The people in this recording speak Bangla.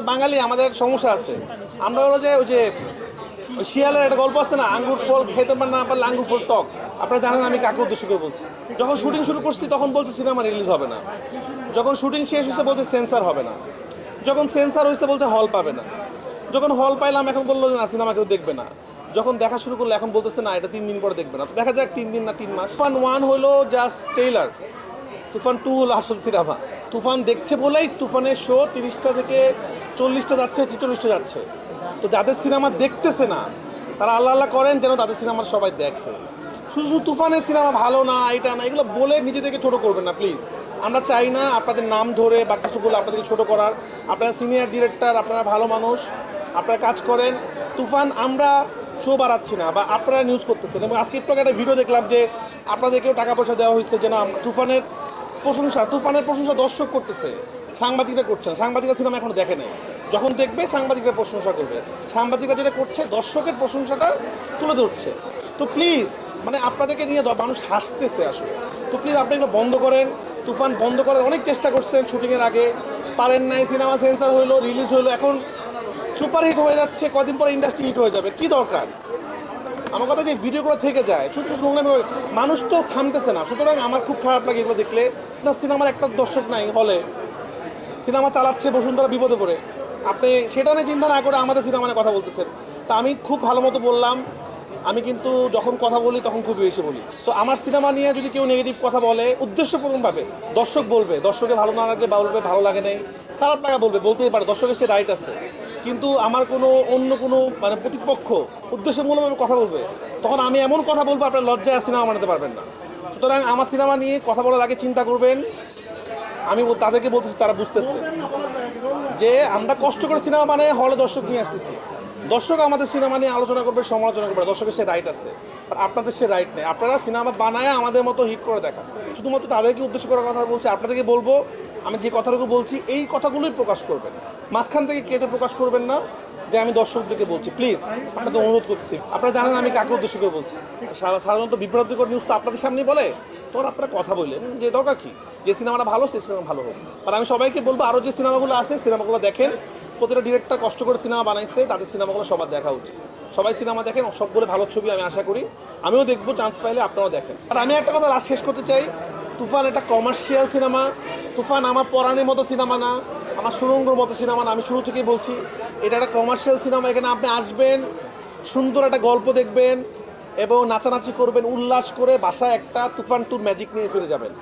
তো বাঙালি, আমাদের সমস্যা আছে। আমরা হলো যে ওই যে শিয়ালের একটা গল্প আছে না, আঙ্গুর ফল খেতে পার না পারলে আঙ্গুর ফল টক। আপনারা জানেন আমি কাকে উদ্দেশ্য করে বলছি। যখন শুটিং শুরু করছি, তখন বলছে সিনেমা রিলিজ হবে না। যখন শুটিং শেষ হয়েছে, বলছে সেন্সার হবে না। যখন সেন্সার হয়েছে, বলছে হল পাবে না। যখন হল পাইলাম, এখন বলল না, সিনেমা কেউ দেখবে না। যখন দেখা শুরু করল, এখন বলতেছে না, এটা তিন দিন পরে দেখবে না। তো দেখা যাক, তিন দিন না তিন মাস। তুফান ওয়ান হলো জাস্ট টেইলার তুফান টু হলো আসল সিনেমা। তুফান দেখছে বলেই তুফানের শো তিরিশটা থেকে চল্লিশটা যাচ্ছে, ছেচল্লিশটা যাচ্ছে। তো যাদের সিনেমা দেখতেছে না, তারা আল্লাহ আল্লাহ করেন যেন তাদের সিনেমা সবাই দেখে। শুধু শুধু তুফানের সিনেমা ভালো না, এটা না, এগুলো বলে নিজে থেকে ছোটো করবেন না প্লিজ আমরা চাই না আপনাদের নাম ধরে বা কিছু বলে আপনাদেরকে ছোটো করার। আপনারা সিনিয়র ডিরেক্টর আপনারা ভালো মানুষ, আপনারা কাজ করেন। তুফান আমরা শো বাড়াচ্ছি না বা আপনারা নিউজ করতেছেন। এবং আজকে একটু একটা ভিডিও দেখলাম যে আপনাদেরকেও টাকা পয়সা দেওয়া হয়েছে যেন তুফানের প্রশংসা, তুফানের প্রশংসা দর্শক করতেছে, সাংবাদিকরা করছেন সাংবাদিকরা সিনেমা এখনও দেখে নাই। যখন দেখবে, সাংবাদিকরা প্রশংসা করবে। সাংবাদিকরা যেটা করছে, দর্শকের প্রশংসাটা তুলে ধরছে। তো প্লিজ মানে আপনাদেরকে নিয়ে মানুষ হাসতেছে আসলে। তো প্লিজ আপনি এগুলো বন্ধ করেন। তুফান বন্ধ করার অনেক চেষ্টা করছেন শুটিংয়ের আগে। পারেন নাই, সিনেমা সেন্সার হইল রিলিজ হইল। এখন সুপার হিট হয়ে যাচ্ছে, কদিন পরে ইন্ডাস্ট্রি হিট হয়ে যাবে। কি দরকার? আমার কথা যে ভিডিওগুলো থেকে যায় শুধু শুধু নোংরামি মানুষ তো থামতেছে না। সুতরাং আমার খুব খারাপ লাগে এগুলো দেখলে। না, সিনেমার একটা দর্শক নাই হলে। সিনেমা চালাচ্ছে বসুন্ধরা বিপদে পড়ে। আপনি সেটা নিয়ে চিন্তা না করে আমাদের সিনেমা নিয়ে কথা বলতেছেন। তা আমি খুব ভালো মতো বললাম। আমি কিন্তু যখন কথা বলি তখন খুব বেশি বলি। তো আমার সিনেমা নিয়ে যদি কেউ নেগেটিভ কথা বলে উদ্দেশ্যপূর্ণভাবে দর্শক বলবে, দর্শকে ভালো না লাগলে বা বলবে ভালো লাগে নাই। খারাপ লাগা বলবে, বলতেই পারে। দর্শকের সে রাইট আছে। কিন্তু আমার কোনো অন্য কোনো মানে প্রতিপক্ষ উদ্দেশ্যমূলকভাবে কথা বলবে। তখন আমি এমন কথা বলব, আপনার লজ্জায় সিনেমা বানাতে পারবেন না। সুতরাং আমার সিনেমা নিয়ে কথা বলার আগে চিন্তা করবেন। আমি তাদেরকে বলতেছি, তারা বুঝতেছে যে আমরা কষ্ট করে সিনেমা বানায় হলে দর্শক নিয়ে আসতেছি। দর্শক আমাদের সিনেমা নিয়ে আলোচনা করবে, সমালোচনা করবে, দর্শকের সে রাইট আছে। আর আপনাদের সে রাইট নেই। আপনারা সিনেমা বানায় আমাদের মতো হিট করে দেখা শুধুমাত্র তাদেরকে উদ্দেশ্য করার কথা বলছি, আপনাদেরকে বলব আমি যে কথাটুকু বলছি, এই কথাগুলোই প্রকাশ করবেন। মাঝখান থেকে কেটে প্রকাশ করবেন না, যে আমি দর্শকদেরকে বলছি। প্লিজ, আপনাদের অনুরোধ করতেছি। আপনারা জানেন আমি কাকে উদ্দেশ্য করে বলছি। সাধারণত বিভ্রান্তিকর নিউজ তো আপনাদের সামনেই বলে তখন আপনারা কথা বললেন যে দরকার কি? যে সিনেমাটা ভালো সেই সিনেমা ভালো হোক। আর আমি সবাইকে বলব আরও যে সিনেমাগুলো আছে, সিনেমাগুলো দেখেন। প্রতিটা ডিরেক্টর কষ্ট করে সিনেমা বানাইছে, তাদের সিনেমাগুলো সবার দেখা উচিত। সবাই সিনেমা দেখেন, সবগুলো ভালো ছবি আমি আশা করি। আমিও দেখব চান্স পাইলে আপনারাও দেখেন। আর আমি একটা কথা লাস্ট শেষ করতে চাই। তুফান একটা কমার্শিয়াল সিনেমা তুফান আমার পরাণের মতো সিনেমা না, আমার সুরঙ্গর মতো সিনেমা না, আমি শুরু থেকেই বলছি, এটা একটা কমার্শিয়াল সিনেমা, এখানে আপনি আসবেন, সুন্দর একটা গল্প দেখবেন এবং নাচানাচি করবেন, উল্লাস করে বাসায় একটা তুফান টুর ম্যাজিক নিয়ে ফিরে যাবেন।